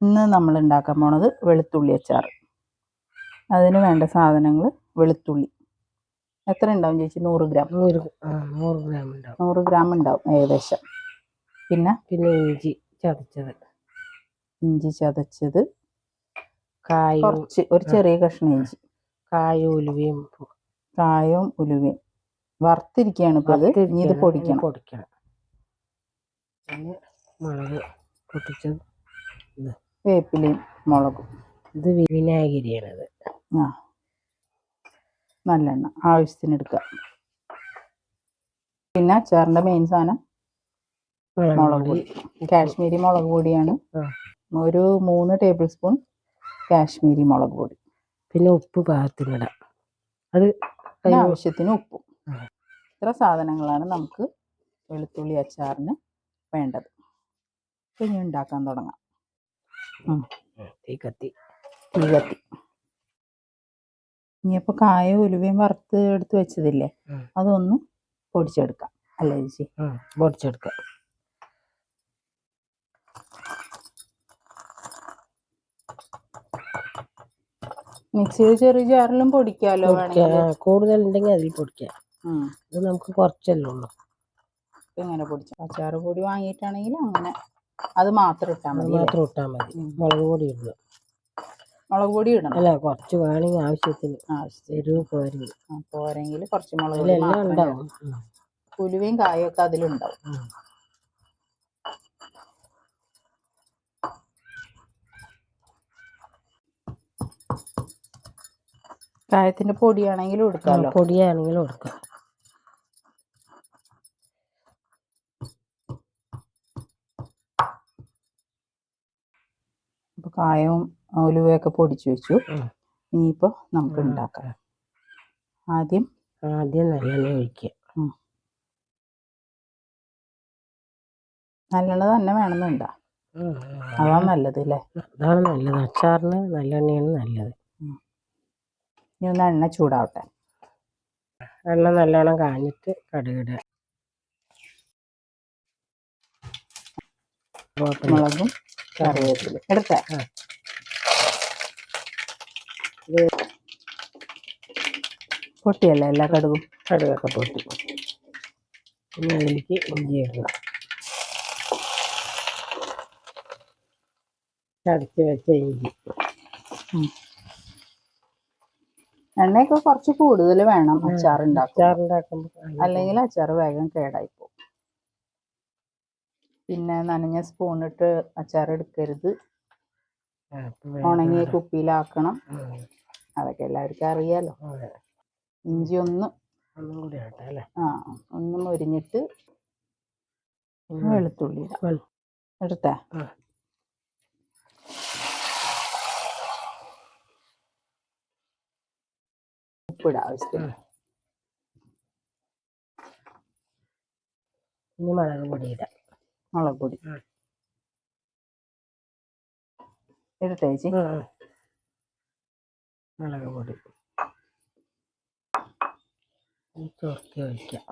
ഇന്ന് നമ്മൾ ഉണ്ടാക്കാൻ പോണത് വെളുത്തുള്ളി അച്ചാർ അതിന് വേണ്ട സാധനങ്ങൾ വെളുത്തുള്ളി. എത്ര ഉണ്ടാവും ചേച്ചി? നൂറ് ഗ്രാം. നൂറ് ഗ്രാം ഉണ്ടാവും. നൂറ് ഗ്രാം ഉണ്ടാവും ഏകദേശം. പിന്നെ? പിന്നെ ഇഞ്ചി ചതച്ചത്. ഇഞ്ചി ചതച്ചത്. കായ കുറച്ച് ഒരു ചെറിയ കഷ്ണം ഇഞ്ചി. കായും ഉലുവയും കായവും ഉലുവയും. വറുത്തിരിക്കുകയാണ് ഇപ്പോൾ ഇത്. ഇനി ഇത് പൊടിക്കണം. പൊടിക്കണം. പിന്നെ മുളക് പൊട്ടിച്ചത്. വേപ്പിലയും മുളകും. ഇത് വിനാഗിരിയാണത്. ആ. നല്ലെണ്ണ ആവശ്യത്തിന് എടുക്കുക. പിന്നെ അച്ചാറിന്റെ മെയിൻ സാധനം മുളക് പൊടി. കാശ്മീരി മുളക് പൊടിയാണ്. ഒരു മൂന്ന് ടേബിൾ സ്പൂൺ കാശ്മീരി മുളക് പൊടി. പിന്നെ ഉപ്പ് പാകത്തിനിടാം. അത് ആവശ്യത്തിന് ഉപ്പും. ഇത്ര സാധനങ്ങളാണ് നമുക്ക് വെളുത്തുള്ളി അച്ചാറിന് വേണ്ടത്. ഇനി ഉണ്ടാക്കാൻ തുടങ്ങാം. തീ കത്തി തീ കത്തി ഇനിയിപ്പോൾ കായ ഉലുവയും വറുത്ത് എടുത്ത് വെച്ചതില്ലേ. അതൊന്ന് പൊടിച്ചെടുക്കാം. അല്ലേ ചേച്ചി? പൊടിച്ചെടുക്ക മിക്സിയിൽ ചെറിയ ജാറിലും പൊടിക്കാലോ കൂടുതൽ ഉണ്ടെങ്കിൽ അതിൽ പൊടിക്കാം. ഇത് നമുക്ക് കുറച്ചല്ലേ ഉള്ളൂ. ഇങ്ങനെ പൊടിച്ചു. അച്ചാറ് പൊടി വാങ്ങിയിട്ടാണെങ്കിൽ അങ്ങനെ അത് മാത്രം ഇട്ടാൽ മതി മാത്രം ഇട്ടാൽ മതി. മുളക് പൊടി ഇടുക മുളക് പൊടി ഇടണം. അല്ല കുറച്ച് വേണമെങ്കിൽ ആവശ്യത്തിന്. എരിവ് പോരെങ്കിൽ പോരെങ്കിൽ കുറച്ച് മുളക് എല്ലാം ഉണ്ടാവും. പുലുവയും കായൊക്കെ കായും ഒക്കെ അതിലുണ്ടാവും. കായത്തിന്റെ പൊടിയാണെങ്കിലും എടുക്കാം എടുക്കാമല്ലോ പൊടിയാണെങ്കിലും എടുക്കാം. കായവും ഉലുവയൊക്കെ പൊടിച്ചു വെച്ചു. ഇനിയിപ്പോ നമുക്ക് ഉണ്ടാക്കാം. ആദ്യം ആദ്യം നല്ലെണ്ണ ഒഴിക്കുക. നല്ലെണ്ണ തന്നെ വേണമെന്നുണ്ടാ. അതാ നല്ലത് അല്ലേ അതാണ് നല്ലത്. അച്ചാറിന് നല്ലെണ്ണയാണ് നല്ലത്. ഇനി ഒന്ന് എണ്ണ ചൂടാവട്ടെ. എണ്ണ നല്ലോണം കാഞ്ഞിട്ട് കടുകിടുക. മുളകും കറിവേപ്പില എടുത്ത പൊട്ടിയല്ല എല്ലാ കടുകും കടുകൊക്കെ പൊട്ടി ഇനി അതിലേക്ക് ഇഞ്ചി ഇടുക ചതച്ച് വെച്ച ഇഞ്ചി എണ്ണയൊക്കെ കുറച്ച് കൂടുതൽ വേണം. അച്ചാർ ഉണ്ടാക്കും അച്ചാറുണ്ടാക്കുമ്പോൾ അല്ലെങ്കിൽ അച്ചാർ വേഗം കേടായി പോകും പിന്നെ നനഞ്ഞ സ്പൂണിട്ട് അച്ചാർ എടുക്കരുത്. ഉണങ്ങിയ കുപ്പിയിലാക്കണം. അതൊക്കെ എല്ലാവർക്കും അറിയാലോ. ഇഞ്ചി ഒന്ന് ആ ഒന്ന് മൊരിഞ്ഞിട്ട്. വെളുത്തുള്ളി എടുത്ത? ഉപ്പിടാവശ്യം. ഉപ്പിടാം ആവശ്യത്തിന്. ഇനി മുളക് പൊടി ഇടാം. മുളക് പൊടി. എടുത്തേ ചേച്ചി. മുളക് പൊടി. ഒഴിക്കാം.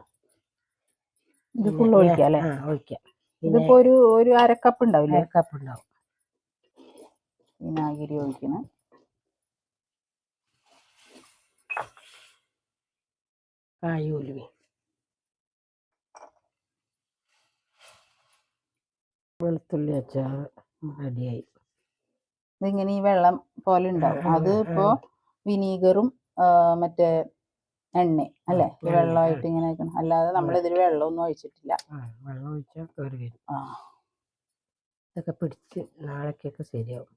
ഇത് ഫുള്ള് ഒഴിക്കാം അല്ലേ? ഒഴിക്കാം. ഇതിപ്പോ ഒരു ഒരു അരക്കപ്പ് ഉണ്ടാവില്ലേ? അരക്കപ്പ് ഉണ്ടാവും വിനാഗിരി ഒഴിക്കണം. കായ് വെളുത്തുള്ളി അച്ചാർ റെഡിയായി. ഇതിങ്ങനെ ഈ വെള്ളം പോലെ ഉണ്ടാവും. അത്. ഇപ്പോ വിനീഗറും മറ്റേ എണ്ണ അല്ലേ? വെള്ളമായിട്ട് ഇങ്ങനെ വെക്കണം. അല്ലാതെ നമ്മൾ ഇതിൽ വെള്ളമൊന്നും ഒഴിച്ചിട്ടില്ല. വെള്ളം ഒഴിച്ചാൽ കയറി വരും. ഇതൊക്കെ പിടിച്ച് നാളേക്കൊക്കെ ശരിയാവും.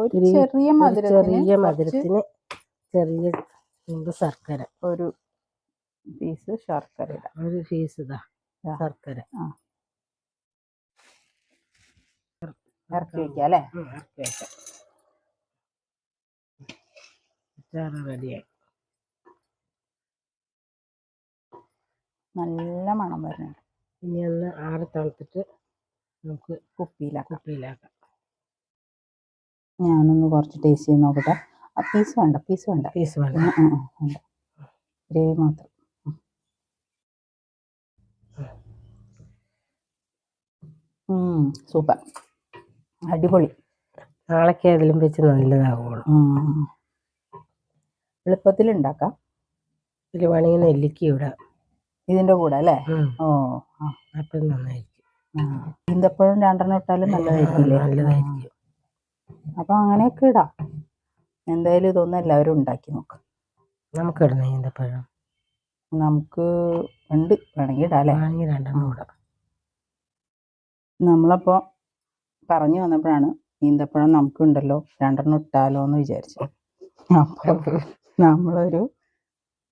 ഒരു ചെറിയ മധുരത്തിന് ചെറിയ മധുരത്തിന് ചെറിയ ശർക്കര. ഒരു പീസ് ശർക്കര ഒരു പീസ് ഇതാ. ആ. ശർക്കര ഇറക്കി വെക്കാം അല്ലേ? ഇറക്കി വെക്കാം അച്ചാറ് റെഡിയായി. നല്ല മണം വരുന്നുണ്ട്. ഇനി ഒന്ന് ആറ് തണുത്തിട്ട് നമുക്ക് കുപ്പിയിലാക്കാം. കുപ്പിയിലാക്കാം. ഞാനൊന്ന് കുറച്ച് ടേസ്റ്റ് ചെയ്ത് നോക്കട്ടെ. ആ പീസ് വേണ്ട പീസ് വേണ്ട. പീസ് വേണ്ട. ഗ്രേവി മാത്രം. സൂപ്പർ അടിപൊളി. നാളേക്ക് അതിലും വെച്ച് നല്ലതാവുള്ളൂ. എളുപ്പത്തിൽ ഉണ്ടാക്കാം. ഇതിൽ വേണമെങ്കിൽ നെല്ലിക്ക ഇടാം. ഇതിന്റെ കൂടെ അല്ലേ? ഓ അപ്പം നന്നായിരിക്കും. ഈന്തപ്പഴം രണ്ടെണ്ണം ഇട്ടാലും നല്ലതായിരിക്കും. നല്ലതായിരിക്കും അപ്പം അങ്ങനെയൊക്കെ ഇടാം. എന്തായാലും ഇതൊന്നും എല്ലാവരും ഉണ്ടാക്കി നോക്കാം. നമുക്ക് ഇടണം ഈന്തപ്പഴം നമുക്ക് ഉണ്ട്. വേണമെങ്കിൽ ഇടാം അല്ലേ? വേണമെങ്കിൽ രണ്ടെണ്ണം ഇടാം. നമ്മളപ്പോൾ പറഞ്ഞു വന്നപ്പോഴാണ് ഈന്തപ്പഴം നമുക്കുണ്ടല്ലോ രണ്ടെണ്ണം ഇട്ടാലോ എന്ന് വിചാരിച്ചു. അപ്പോൾ നമ്മളൊരു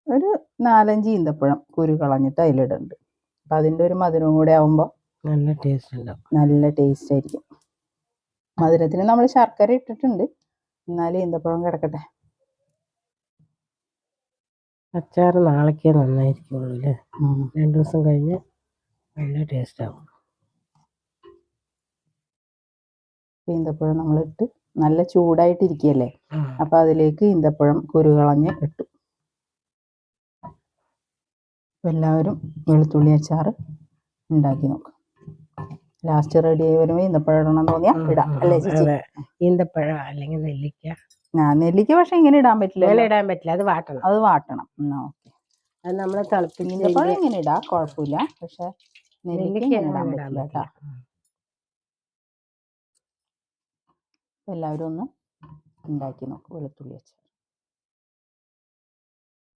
ഒരു നാലഞ്ച് ഈന്തപ്പഴം കുരു കളഞ്ഞിട്ട് അതിലിടുന്നുണ്ട് അപ്പം അതിന്റെ ഒരു മധുരവും കൂടെ ആവുമ്പോൾ നല്ല ടേസ്റ്റ് ഉണ്ടാവും. നല്ല ടേസ്റ്റ് ആയിരിക്കും. മധുരത്തിന് നമ്മൾ ശർക്കര ഇട്ടിട്ടുണ്ട്. എന്നാലും ഈന്തപ്പഴം കിടക്കട്ടെ. അച്ചാർ നാളേക്കേ നന്നായിരിക്കുള്ളൂ അല്ലേ. രണ്ട് ദിവസം കഴിഞ്ഞ് നല്ല ടേസ്റ്റ് ആവും. ഈന്തപ്പഴം നമ്മളിട്ട് നല്ല ചൂടായിട്ടിരിക്കുകയല്ലേ അപ്പൊ അതിലേക്ക് ഈന്തപ്പഴം കുരുകളഞ്ഞ് ഇട്ടു. അപ്പം എല്ലാവരും വെളുത്തുള്ളി അച്ചാർ ഉണ്ടാക്കി നോക്കാം. ലാസ്റ്റ് റെഡി ആയി വരുമ്പോൾ ഈന്തപ്പഴം ഇടണം തോന്നിയാ ഇടാം. അല്ലേ. ചേച്ചി? ഈന്തപ്പഴം അല്ലെങ്കിൽ നെല്ലിക്ക. ആ നെല്ലിക്ക പക്ഷെ ഇങ്ങനെ ഇടാൻ പറ്റില്ല ഇടാൻ പറ്റില്ല. അത് വാട്ടണം. അത് വാട്ടണം. ഓക്കെ. അത് നമ്മൾ തിളപ്പിച്ച് ഈന്തപ്പഴം ഇങ്ങനെ ഇടാം കുഴപ്പമില്ല. പക്ഷെ നെല്ലിക്ക ഇടാൻ പറ്റില്ല കേട്ടോ പറ്റില്ല ഉം. അപ്പം എല്ലാവരും ഒന്ന് ഉണ്ടാക്കി നോക്കും വെളുത്തുള്ളി അച്ചാർ